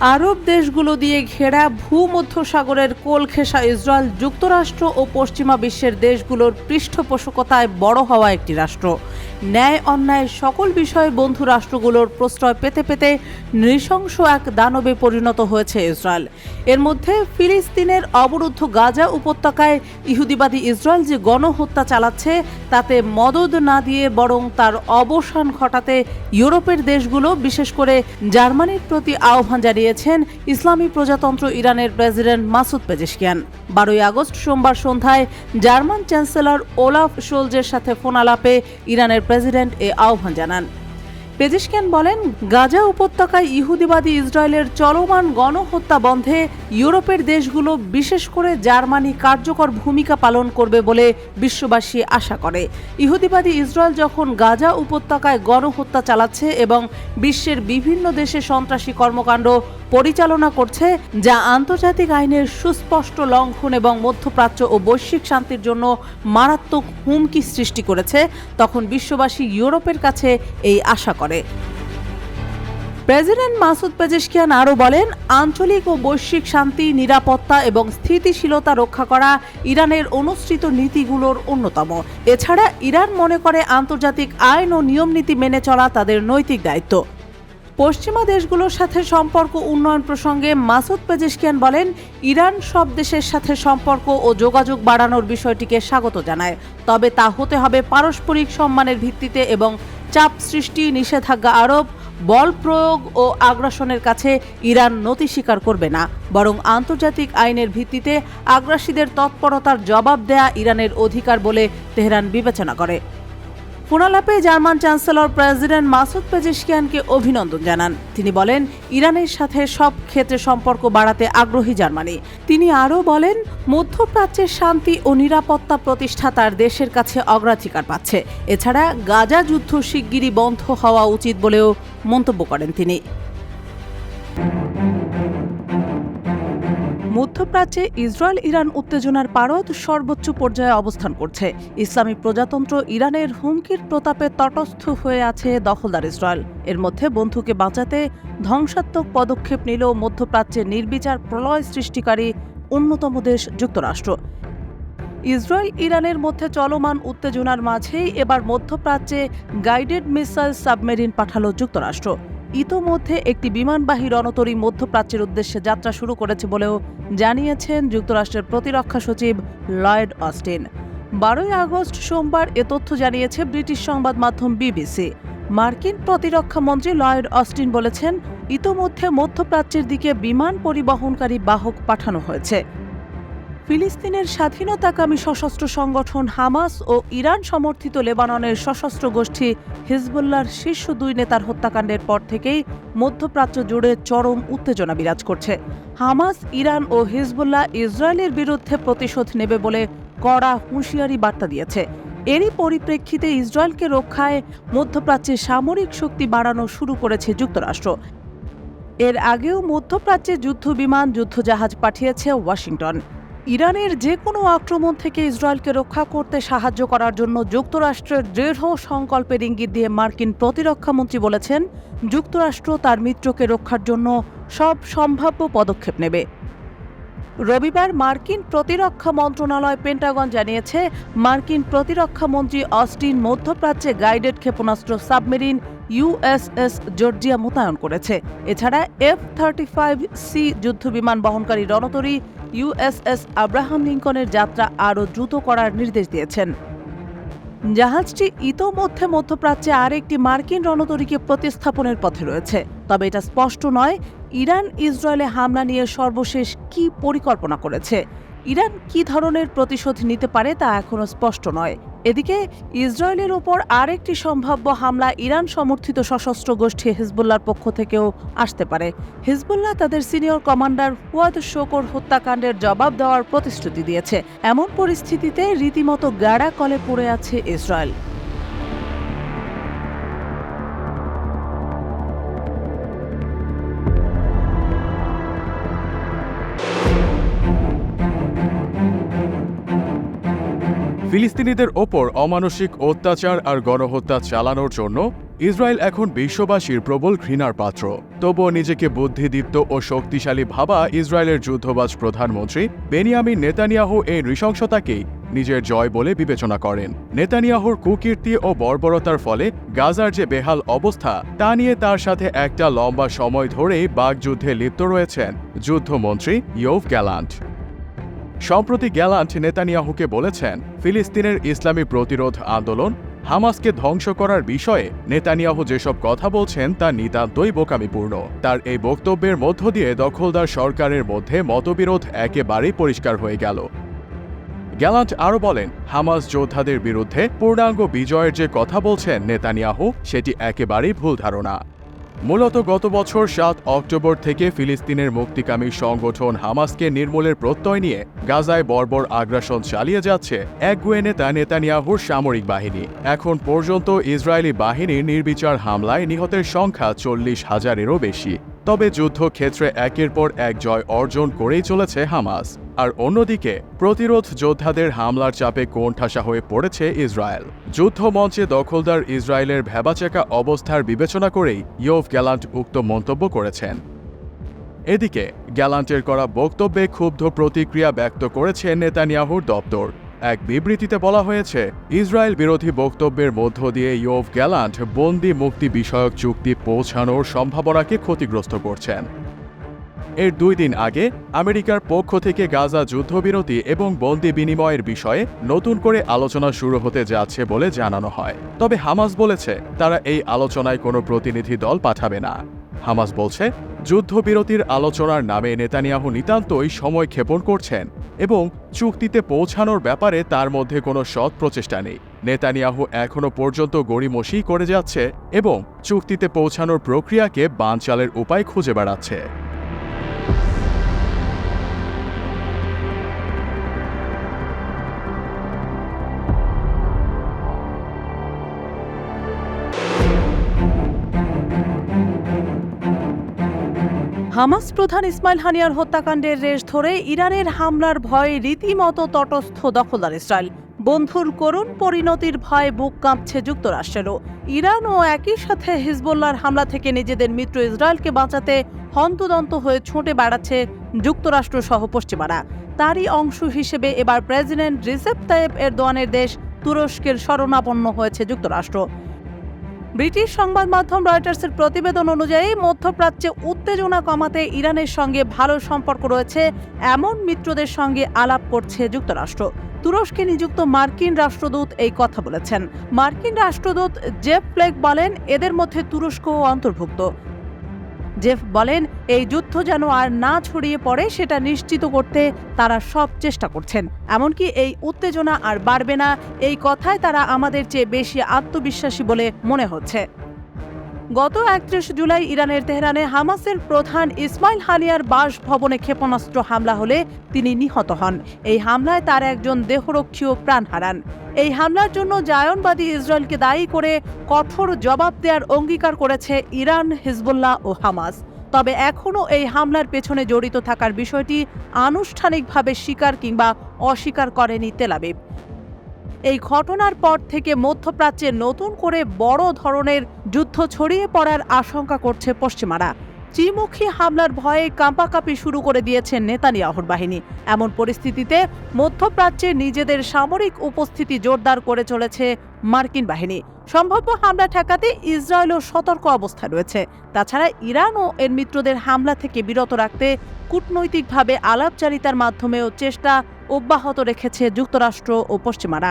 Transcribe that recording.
আরব দেশগুলো দিয়ে ঘেরা ভূমধ্য সাগরের কোল খেসা ইসরায়েল যুক্তরাষ্ট্র ও পশ্চিমা বিশ্বের দেশগুলোর পৃষ্ঠপোষকতায় বড় হওয়া একটি রাষ্ট্র। ন্যায় অন্যায় সকল বিষয়ে বন্ধু রাষ্ট্রগুলোর প্রশ্রয় পেতে পেতে নৃশংস এক দানবে পরিণত হয়েছে ইসরায়েল। এর মধ্যে ফিলিস্তিনের অবরুদ্ধ গাজা উপত্যকায় ইহুদিবাদী ইসরায়েল যে গণহত্যা চালাচ্ছে, তাতে মদদ না দিয়ে বরং তার অবসান ঘটাতে ইউরোপের দেশগুলো, বিশেষ করে জার্মানির প্রতি আহ্বান জানিয়েছেন ইসলামী প্রজাতন্ত্র ইরানের প্রেসিডেন্ট মাসুদ পেজেশকিয়ান। বারোই আগস্ট সোমবার সন্ধ্যায় জার্মান চ্যান্সেলর ওলাফ শোলজের সাথে ফোন আলাপে ইরানের প্রেসিডেন্ট এ আহ্বান জানান। পেজিশকিয়ান বলেন, গাজা উপত্যকায় ইহুদিবাদী ইসরায়েলের চলমান গণহত্যা বন্ধে ইউরোপের দেশগুলো বিশেষ করে জার্মানি কার্যকর ভূমিকা পালন করবে বলে বিশ্ববাসী আশা করে। ইহুদিবাদী ইসরায়েল যখন গাজা উপত্যকায় গণহত্যা চালাচ্ছে এবং বিশ্বের বিভিন্ন দেশে সন্ত্রাসী কর্মকাণ্ড পরিচালনা করছে, যা আন্তর্জাতিক আইনের সুস্পষ্ট লঙ্ঘন এবং মধ্যপ্রাচ্য ও বৈশ্বিক শান্তির জন্য মারাত্মক হুমকি সৃষ্টি করেছে, তখন বিশ্ববাসী ইউরোপের কাছে এই আশা করে। প্রেসিডেন্ট মাসুদ পেজেশকিয়ান আরও বলেন, আঞ্চলিক ও বৈশ্বিক শান্তি, নিরাপত্তা এবং স্থিতিশীলতা রক্ষা করা ইরানের অনুসৃত নীতিগুলোর অন্যতম। এছাড়া ইরান মনে করে আন্তর্জাতিক আইন ও নিয়মনীতি মেনে চলা তাদের নৈতিক দায়িত্ব। পশ্চিমা দেশগুলোর সাথে সম্পর্ক উন্নয়ন প্রসঙ্গে মাসুদ পেজেশকিয়ান বলেন, ইরান সব দেশের সাথে সম্পর্ক ও যোগাযোগ বাড়ানোর বিষয়টিকে স্বাগত জানায়। তবে তা হতে হবে পারস্পরিক সম্মানের ভিত্তিতে এবং চাপ সৃষ্টি, নিষেধাজ্ঞা আরোপ, বল প্রয়োগ ও আগ্রাসনের কাছে ইরান নতি স্বীকার করবে না। বরং আন্তর্জাতিক আইনের ভিত্তিতে আগ্রাসীদের তৎপরতার জবাব দেয়া ইরানের অধিকার বলে তেহরান বিবেচনা করে। ফোনালাপে জার্মান চ্যান্সেলর প্রেসিডেন্ট মাসুদ পেজেশকিয়ানকে অভিনন্দন জানান। তিনি বলেন, ইরানের সাথে সব ক্ষেত্রে সম্পর্ক বাড়াতে আগ্রহী জার্মানি। তিনি আরও বলেন, মধ্যপ্রাচ্যের শান্তি ও নিরাপত্তা প্রতিষ্ঠা তার দেশের কাছে অগ্রাধিকার পাচ্ছে। এছাড়া গাজা যুদ্ধ শিগগিরই বন্ধ হওয়া উচিত বলেও মন্তব্য করেন তিনি। মধ্যপ্রাচ্যে ইসরায়েল ইরান উত্তেজনার পারদ সর্বোচ্চ পর্যায়ে অবস্থান করছে। ইসলামী প্রজাতন্ত্র ইরানের হুমকির প্রতাপে তটস্থ হয়ে আছে দখলদার ইসরায়েল। এর মধ্যে বন্ধুকে বাঁচাতে ধ্বংসাত্মক পদক্ষেপ নিল মধ্যপ্রাচ্যে নির্বিচার প্রলয় সৃষ্টিকারী অন্যতম দেশ যুক্তরাষ্ট্র। ইসরায়েল ইরানের মধ্যে চলমান উত্তেজনার মাঝেই এবার মধ্যপ্রাচ্যে গাইডেড মিসাইল সাবমেরিন পাঠালো যুক্তরাষ্ট্র। ইতোমধ্যে একটি বিমানবাহী রণতরী মধ্যপ্রাচ্যের উদ্দেশ্যে যাত্রা শুরু করেছে বলেও জানিয়েছেন যুক্তরাষ্ট্রের প্রতিরক্ষা সচিব লয়েড অস্টিন। বারোই আগস্ট সোমবার এ তথ্য জানিয়েছে ব্রিটিশ সংবাদ মাধ্যম বিবিসি। মার্কিন প্রতিরক্ষা মন্ত্রী লয়েড অস্টিন বলেছেন, ইতোমধ্যে মধ্যপ্রাচ্যের দিকে বিমান পরিবহনকারী বাহক পাঠানো হয়েছে। ফিলিস্তিনের স্বাধীনতাকামী সশস্ত্র সংগঠন হামাস ও ইরান সমর্থিত লেবাননের সশস্ত্র গোষ্ঠী হিজবুল্লাহর শীর্ষ দুই নেতার হত্যাকাণ্ডের পর থেকেই মধ্যপ্রাচ্য জুড়ে চরম উত্তেজনা বিরাজ করছে। হামাস, ইরান ও হিজবুল্লাহ ইসরায়েলের বিরুদ্ধে প্রতিশোধ নেবে বলে কড়া হুঁশিয়ারি বার্তা দিয়েছে। এরই পরিপ্রেক্ষিতে ইসরায়েলকে রক্ষায় মধ্যপ্রাচ্যে সামরিক শক্তি বাড়ানো শুরু করেছে যুক্তরাষ্ট্র। এর আগেও মধ্যপ্রাচ্যে যুদ্ধবিমান, যুদ্ধজাহাজ পাঠিয়েছে ওয়াশিংটন। ইরানের যে কোনো আক্রমণ থেকে ইসরায়েলকে রক্ষা করতে সাহায্য করার জন্য যুক্তরাষ্ট্রের দৃঢ় সংকল্পের ইঙ্গিত দিয়ে মার্কিন প্রতিরক্ষামন্ত্রী বলেছেন, যুক্তরাষ্ট্র তার মিত্রকে রক্ষার জন্য সব সম্ভাব্য পদক্ষেপ নেবে। রবিবার মার্কিন প্রতিরক্ষা মন্ত্রণালয় পেন্টাগন জানিয়েছে, মার্কিন প্রতিরক্ষা মন্ত্রী অস্টিন মধ্যপ্রাচ্যে গাইডেড ক্ষেপণাস্ত্র সাবমেরিন ইউএসএস জর্জিয়া মোতায়েন করেছে। এছাড়া এফ থার্টি ফাইভ সি যুদ্ধবিমান বহনকারী রণতরী ইউএসএস আব্রাহাম লিঙ্কনের যাত্রা আরও দ্রুত করার নির্দেশ দিয়েছেন। জাহাজটি ইতোমধ্যে মধ্যপ্রাচ্যে আরেকটি মার্কিন রণতরীকে প্রতিস্থাপনের পথে রয়েছে। তবে এটা স্পষ্ট নয়, ইরান ইসরায়েলে হামলা নিয়ে সর্বশেষ কি পরিকল্পনা করেছে। ইরান কি ধরনের প্রতিশোধ নিতে পারে তা এখনও স্পষ্ট নয়। এদিকে ইসরায়েলের ওপর আরেকটি সম্ভাব্য হামলা ইরান সমর্থিত সশস্ত্র গোষ্ঠী হিজবুল্লার পক্ষ থেকেও আসতে পারে। হিজবুল্লাহ তাদের সিনিয়র কমান্ডার ফুয়াদ শোকর হত্যাকাণ্ডের জবাব দেওয়ার প্রতিশ্রুতি দিয়েছে। এমন পরিস্থিতিতে রীতিমতো গাড়া কলে পড়ে আছে ইসরায়েল। ফিলিস্তিনিদের ওপর অমানসিক অত্যাচার আর গণহত্যা চালানোর জন্য ইসরায়েল এখন বিশ্ববাসীর প্রবল ঘৃণার পাত্র। তবুও নিজেকে বুদ্ধিদীপ্ত ও শক্তিশালী ভাবা ইসরায়েলের যুদ্ধবাজ প্রধানমন্ত্রী বেনিয়ামিন নেতানিয়াহু এই নৃশংসতাকেই নিজের জয় বলে বিবেচনা করেন। নেতানিয়াহুর কুকীর্তি ও বর্বরতার ফলে গাজার যে বেহাল অবস্থা, তা নিয়ে তার সাথে একটা লম্বা সময় ধরেই বাগযুদ্ধে লিপ্ত রয়েছেন যুদ্ধমন্ত্রী ইয়োভ গ্যালান্ট। সম্প্রতি গ্যালান্ট নেতানিয়াহুকে বলেছেন, ফিলিস্তিনের ইসলামী প্রতিরোধ আন্দোলন হামাসকে ধ্বংস করার বিষয়ে নেতানিয়াহু যেসব কথা বলছেন তা নিতান্তই বোকামিপূর্ণ। তার এই বক্তব্যের মধ্য দিয়ে দখলদার সরকারের মধ্যে মতবিরোধ একেবারেই পরিষ্কার হয়ে গেল। গ্যালান্ট আরও বলেন, হামাস যোদ্ধাদের বিরুদ্ধে পূর্ণাঙ্গ বিজয়ের যে কথা বলছেন নেতানিয়াহু, সেটি একেবারেই ভুল ধারণা। মূলত গত বছর সাত অক্টোবর থেকে ফিলিস্তিনের মুক্তিকামী সংগঠন হামাসকে নির্মূলের প্রত্যয় নিয়ে গাজায় বর্বর আগ্রাসন চালিয়ে যাচ্ছে একগুয়ে নেতা নেতানিয়াহুর সামরিক বাহিনী। এখন পর্যন্ত ইসরায়েলি বাহিনীর নির্বিচার হামলায় নিহতের সংখ্যা চল্লিশ হাজারেরও বেশি। তবে যুদ্ধক্ষেত্রে একের পর এক জয় অর্জন করেই চলেছে হামাস। আর অন্যদিকে, প্রতিরোধ যোদ্ধাদের হামলার চাপে কোণঠাসা হয়ে পড়েছে ইসরায়েল। যুদ্ধমঞ্চে দখলদার ইসরায়েলের ভেবাচেকা অবস্থার বিবেচনা করেই ইয়োভ গ্যালান্ট উক্ত মন্তব্য করেছেন। এদিকে, গ্যালান্টের করা বক্তব্যে ক্ষুব্ধ প্রতিক্রিয়া ব্যক্ত করেছে নেতানিয়াহুর দপ্তর। এক বিবৃতিতে বলা হয়েছে, ইসরায়েল বিরোধী বক্তব্যের মধ্য দিয়ে ইয়োভ গ্যালান্ট বন্দি মুক্তি বিষয়ক চুক্তি পৌঁছানোর সম্ভাবনাকে ক্ষতিগ্রস্ত করছেন। এর দুই দিন আগে, আমেরিকার পক্ষ থেকে গাজা যুদ্ধবিরতি এবং বন্দি বিনিময়ের বিষয়ে নতুন করে আলোচনা শুরু হতে যাচ্ছে বলে জানানো হয়। তবে হামাস বলেছে, তারা এই আলোচনায় কোনো প্রতিনিধি দল পাঠাবে না। হামাস বলছে, যুদ্ধবিরতির আলোচনার নামে নেতানিয়াহু নিতান্তই সময় ক্ষেপণ করছেন এবং চুক্তিতে পৌঁছানোর ব্যাপারে তার মধ্যে কোনো সৎ প্রচেষ্টা নেই। নেতানিয়াহু এখনও পর্যন্ত গড়িমসি করে যাচ্ছে এবং চুক্তিতে পৌঁছানোর প্রক্রিয়াকে বানচালের উপায় খুঁজে বেড়াচ্ছে। হামাস প্রধান ইসমাইল হানিয়ার হত্যাকাণ্ডের রেশ ধরে ইরানের হামলার ভয়ে রীতিমতো তটস্থ দখলদার ইসরায়েল। বন্ধুর করুণ পরিণতির ভয়ে বুক কাঁপছে যুক্তরাষ্ট্রেরও। ইরান ও একই সাথে হিজবুল্লার হামলা থেকে নিজেদের মিত্র ইসরায়েলকে বাঁচাতে হন্তদন্ত হয়ে ছুটে বেড়াচ্ছে যুক্তরাষ্ট্র সহ পশ্চিমারা। তারই অংশ হিসেবে এবার প্রেসিডেন্ট রিসেপ তাইয়েব এরদোয়ানের দেশ তুরস্কের শরণাপন্ন হয়েছে যুক্তরাষ্ট্র। ব্রিটিশ সংবাদ মাধ্যম রয়টার্সের প্রতিবেদন অনুযায়ী, মধ্যপ্রাচ্যে উত্তেজনা কমাতে ইরানের সঙ্গে ভালো সম্পর্ক রয়েছে। এমন মিত্রদের সঙ্গে আলাপ করছে যুক্তরাষ্ট্র। তুরস্কে নিযুক্ত মার্কিন রাষ্ট্রদূত এই কথা বলেছেন। মার্কিন রাষ্ট্রদূত জেফ ফ্লেক বলেন, এদের মধ্যে তুরস্কও অন্তর্ভুক্ত। জেফ বলেন, এই যুদ্ধ যেন আর না ছড়িয়ে পড়ে, সেটা নিশ্চিত করতে তারা সব চেষ্টা করছেন। এমনকি এই উত্তেজনা আর বাড়বে না, এই কথায় তারা আমাদের চেয়ে বেশি আত্মবিশ্বাসী বলে মনে হচ্ছে। গত একত্রিশ জুলাই ইরানের তেহরানে হামাসের প্রধান ইসমাইল হানিয়ার বাসভবনে ক্ষেপণাস্ত্র হামলা হলে তিনি নিহত হন। এই হামলায় তার একজন দেহরক্ষীও প্রাণ হারান। এই হামলার জন্য জায়নবাদী ইসরায়েলকে দায়ী করে কঠোর জবাব দেওয়ার অঙ্গীকার করেছে ইরান, হিজবুল্লাহ ও হামাস। তবে এখনও এই হামলার পেছনে জড়িত থাকার বিষয়টি আনুষ্ঠানিকভাবে স্বীকার কিংবা অস্বীকার করেনি তেলাবিব এই ঘটনার পর থেকে মধ্যপ্রাচ্যে নতুন করে বড় ধরনের যুদ্ধ ছড়িয়ে পড়ার আশঙ্কা করছে পশ্চিমারা। ত্রিমুখী হামলার ভয়ে কাঁপাকাঁপি শুরু করে দিয়েছেন নেতানিয়াহুর বাহিনী। এমন পরিস্থিতিতে মধ্যপ্রাচ্যে নিজেদের সামরিক উপস্থিতি জোরদার করে চলেছে মার্কিন বাহিনী। সম্ভাব্য হামলা ঠেকাতে ইসরায়েলও সতর্ক অবস্থায় রয়েছে। তাছাড়া ইরান ও এর মিত্রদের হামলা থেকে বিরত রাখতে কূটনৈতিকভাবে আলাপচারিতার মাধ্যমেও চেষ্টা অব্যাহত রেখেছে যুক্তরাষ্ট্র ও পশ্চিমারা।